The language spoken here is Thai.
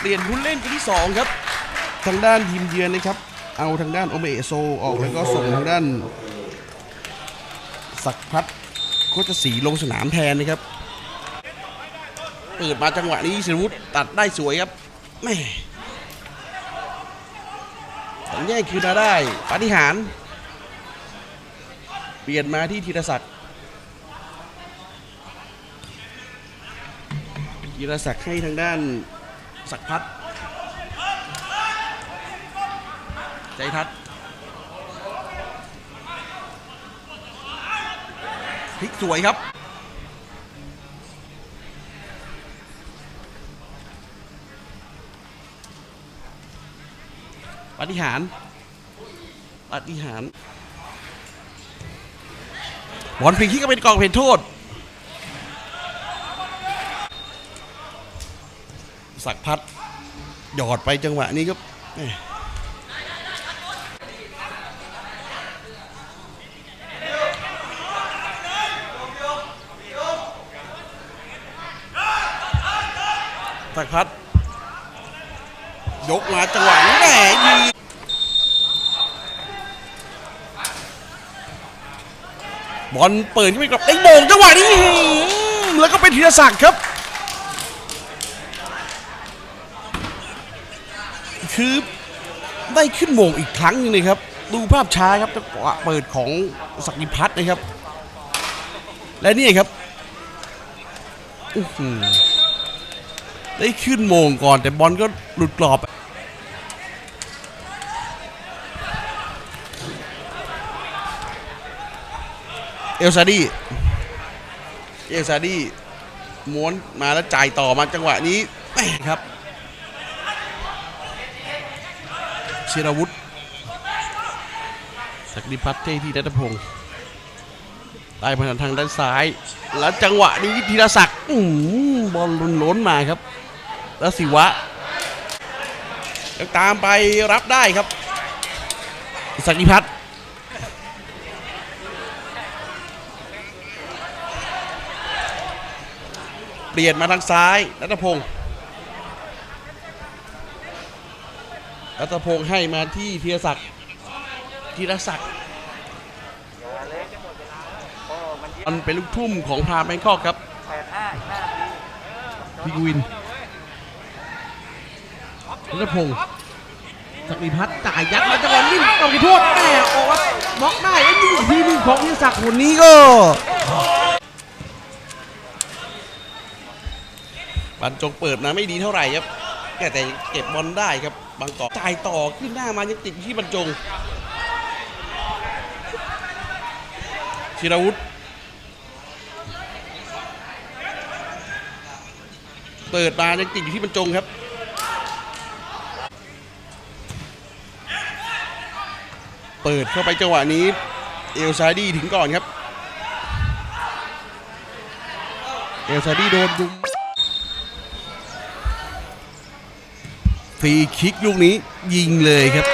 เปลี่ยนผู้เล่นคนที่สองครับ ทางด้านทีมเยือนนะครับ เอาทางด้านโอเมโซออกแล้วก็ส่งทางด้านศักพัฒน์โคชศรีลงสนามแทนนะครับเปิดมาจังหวะนี้ศิรวุฒิตัดได้สวยครับแม่สัญแย่งคืนมาได้ปาฏิหาร เปลี่ยนมาที่ธีรศักดิ์ธีรศักดิ์ให้ทางด้าน ศักพัฒน์ใจทัศน์พลิกสวยครับ ปฏิหาร ปฏิหาร บอลฟรีคิกก็เป็นกองเพนโทษ สักพัดหยอดไปจังหวะนี้ครับสักพัด ยกมาจังหวะนี้แหมยิงบอลเปิดขึ้นไปกับไอ้โมงจังหวะนี้แล้วก็เป็นธีรศักดิ์ครับ คือได้ขึ้นโมงอีกครั้งหนึงเลยครับ ดูภาพช้าครับจังหวะเปิดของศักดิพัฒน์นะครับ และนี่ครับได้ขึ้นโมงก่อน แต่บอลก็หลุดกรอบเอลซาดีเอลซาดีม้วนมาแล้วจ่ายต่อมาจังหวะนี้แม่ครับ เชราวุธศักดิพัฒน์เทที่รัตพงศ์ได้พนันทางด้านซ้าย แล้วจังหวะนี้ธีรศักดิ์บอลลุนล้นมาครับ แล้วสิวะยังตามไปรับได้ครับศักดิพัฒน์เปลี่ยนมาทางซ้ายรัตพงศ์ รัตพงศ์ให้มาที่ธีรศักดิ์ธีรศักดิ์มันเป็นลูกทุ่มของพาแบงคอกครับพี่กวินรัตพงศ์ศักดิพัฒน์จ่ายยัดมาจังหวะนี้เอาไปโทษแต่ออกบล็อกได้แล้วนี่ทีนึงของธีรศักดิ์คนนี้ก็บรรจงเปิดมาไม่ดีเท่าไหร่ครับแต่แต่เก็บบอลได้ครับ บางกอกจ่ายต่อขึ้นหน้ามายังติดอยู่ที่บรรจงชิรวุฒิเปิดมายังติดอยู่ที่บรรจงครับ เปิดเข้าไปจังหวะนี้ เอลซาดีถึงก่อนครับ เอลซาดีโดนดุม ฟรีคิกลูกนี้ยิงเลยครับ